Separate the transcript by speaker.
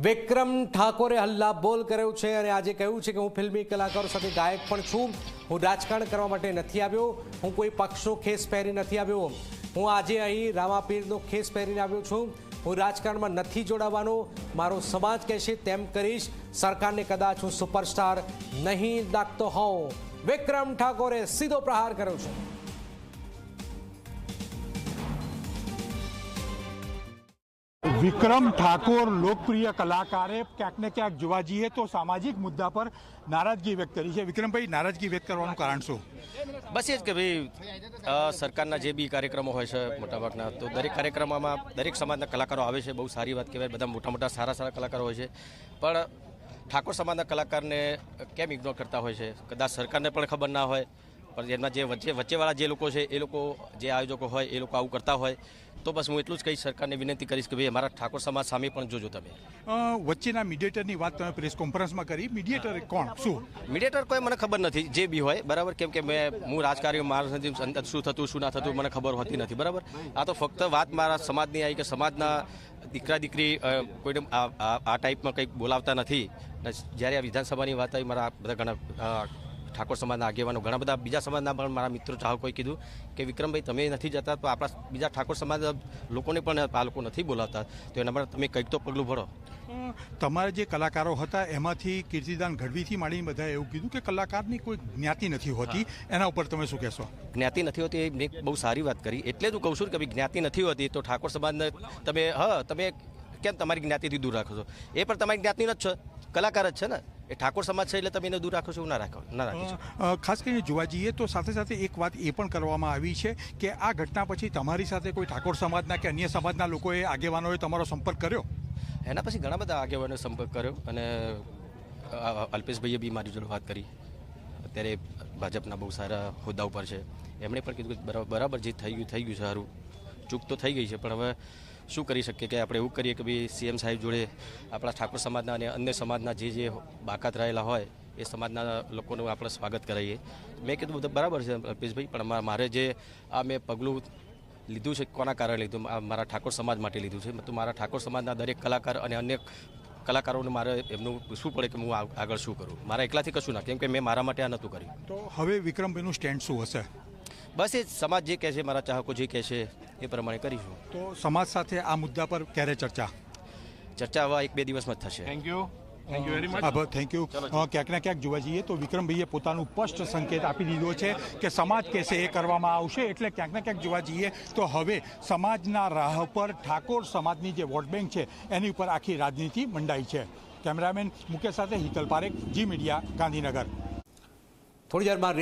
Speaker 1: વિક્રમ ઠાકોરે હલ્લા બોલ કર્યો છે અને આજે કહ્યું છે કે હું ફિલ્મી કલાકારો સાથે ગાયક પણ છું. હું રાજકારણ કરવા માટે નથી આવ્યો. હું કોઈ પક્ષનો ખેસ પહેરી નથી આવ્યો. હું આજે અહીં રામાપીરનો ખેસ પહેરીને આવ્યો છું. હું રાજકારણમાં નથી જોડાવાનો. મારો સમાજ કહેશે તેમ કરીશ. સરકારને કદાચ હું સુપરસ્ટાર નહીં લાગતો હોઉં. વિક્રમ ઠાકોરે સીધો પ્રહાર કર્યો છે.
Speaker 2: વિક્રમ ઠાકોર લોકપ્રિય કલાકારે ક્યાંક ને ક્યાંક જોવા જઈએ તો સામાજિક મુદ્દા પર નારાજગી વ્યક્ત કરી છે. વિક્રમભાઈ, નારાજગી વ્યક્ત કરવાનું કારણ શું?
Speaker 3: બસ એ જ કે ભાઈ સરકારના જે બી કાર્યક્રમો હોય છે મોટાભાગના, તો દરેક કાર્યક્રમોમાં દરેક સમાજના કલાકારો આવે છે. બહુ સારી વાત કહેવાય. બધા મોટા મોટા સારા સારા કલાકારો હોય છે. પણ ઠાકોર સમાજના કલાકારને કેમ ઇગ્નોર કરતા હોય છે? કદાચ સરકારને પણ ખબર ના હોય. પણ એમના જે વચ્ચે વચ્ચેવાળા જે લોકો છે એ લોકો જે આયોજકો હોય એ લોકો આવું કરતા હોય તો બસ હું એટલું જ કહીશ સરકારને વિનંતી કરીશ કે ભાઈ અમારા ઠાકોર સમાજ સામે પણ જોજો તમે.
Speaker 2: વચ્ચેના મીડિયેટરની વાત તમે પ્રેસ કોન્ફરન્સમાં કરી. મીડિયેટર કોણ? શું?
Speaker 3: મીડિયેટર કોઈ મને ખબર નથી જે બી હોય બરાબર? કેમ કે મેં હું રાજકાર્ય મારા અંદર શું થતું શું ના થતું મને ખબર હોતી નથી બરાબર? આ તો ફક્ત વાત મારા સમાજની આવી કે સમાજના દીકરા દીકરી કોઈ કોઈને આ ટાઈપમાં કંઈક બોલાવતા નથી. જ્યારે આ વિધાનસભાની વાત આવી મારા બધા ઘણા ઠાકોર સમાજના આગેવાનો ઘણા બધા બીજા સમાજના પણ મારા મિત્રો ચાહકોએ કીધું કે વિક્રમભાઈ તમે નથી જતા તો આપણા બીજા ઠાકોર સમાજ લોકોને પણ આ લોકો નથી બોલાવતા. તો એના માટે તમે કંઈક તો પગલું ભરો.
Speaker 2: તમારા જે કલાકારો હતા એમાંથી કીર્તિદાન ગઢવીથી માંડીને બધાએ એવું કીધું કે કલાકારની કોઈ જ્ઞાતિ નથી હોતી. એના ઉપર તમે શું કહેશો?
Speaker 3: જ્ઞાતિ નથી હોતી એ મેં બહુ સારી વાત કરી. એટલે જ હું કહું છું કે ભાઈ જ્ઞાતિ નથી હોતી તો ઠાકોર સમાજને તમે હા તમે કેમ તમારી જ્ઞાતિથી દૂર રાખો છો? એ પણ તમારી જ્ઞાતિનો જ છે કલાકાર જ છે ને? એ ઠાકોર સમાજ છે એટલે તમે એને દૂર રાખો છો એવું ના રાખો ના રાખો
Speaker 2: ખાસ કરીને જોવા જઈએ તો સાથે સાથે એક વાત એ પણ કરવામાં આવી છે કે આ ઘટના પછી તમારી સાથે કોઈ ઠાકોર સમાજના કે અન્ય સમાજના લોકોએ આગેવાનોએ તમારો સંપર્ક કર્યો?
Speaker 3: એના પછી ઘણા બધા આગેવાનોએ સંપર્ક કર્યો અને અલ્પેશભાઈએ બી મારી જોડે વાત કરી. અત્યારે ભાજપના બહુ સારા હોદ્દા ઉપર છે. એમણે પણ કીધું કે બરા- બરાબર જે થઈ ગયું થઈ ગયું સારું. ચૂક તો થઈ ગઈ છે પણ હવે શું કરી શકીએ કે આપણે એવું કરીએ કે ભાઈ સીએમ સાહેબ જોડે આપણા ઠાકોર સમાજના અને અન્ય સમાજના જે જે બાકાત રહેલા હોય એ સમાજના લોકોનું આપણે સ્વાગત કરાવીએ મેં કીધું બધું બરાબર છે અલ્પેશભાઈ પણ મારે જે આ મેં પગલું લીધું છે કોના કારણે લીધું? મારા ઠાકોર સમાજ માટે લીધું છે. તો મારા ઠાકોર સમાજના દરેક કલાકાર અને અન્ય કલાકારોને મારે એમનું પૂછવું પડે કે હું આગળ શું કરું? મારા એકલાથી કશું ના કેમ કે મેં મારા માટે આ નહોતું કર્યું.
Speaker 2: તો હવે વિક્રમભાઈનું સ્ટેન્ડ શું હશે?
Speaker 3: બસ એ સમાજ જે કહે છે મારા ચાહકો જે કહે છે એ પ્રમાણે કરીશું.
Speaker 2: તો સમાજ સાથે આ મુદ્દા પર ક્યારે ચર્ચા?
Speaker 3: ચર્ચા હવે એક બે દિવસમાં જ થશે.
Speaker 2: Thank you thank you very much thank you ક્યાંક ને ક્યાંક જોવા જઈએ તો વિક્રમભાઈએ પોતાનું સ્પષ્ટ સંકેત આપી દીધો છે કે સમાજ કહેશે એ કરવામાં આવશે એટલે ક્યાંક ને ક્યાંક જોવા જઈએ તો હવે સમાજના રાહ પર ઠાકોર સમાજની જે વોટ બેંક છે એની ઉપર આખી રાજનીતિ મંડાઈ છે. કેમેરામેન મુકેશ સાથે હિતલ પારેખ જી મીડિયા ગાંધીનગર.
Speaker 1: થોડી વારમાં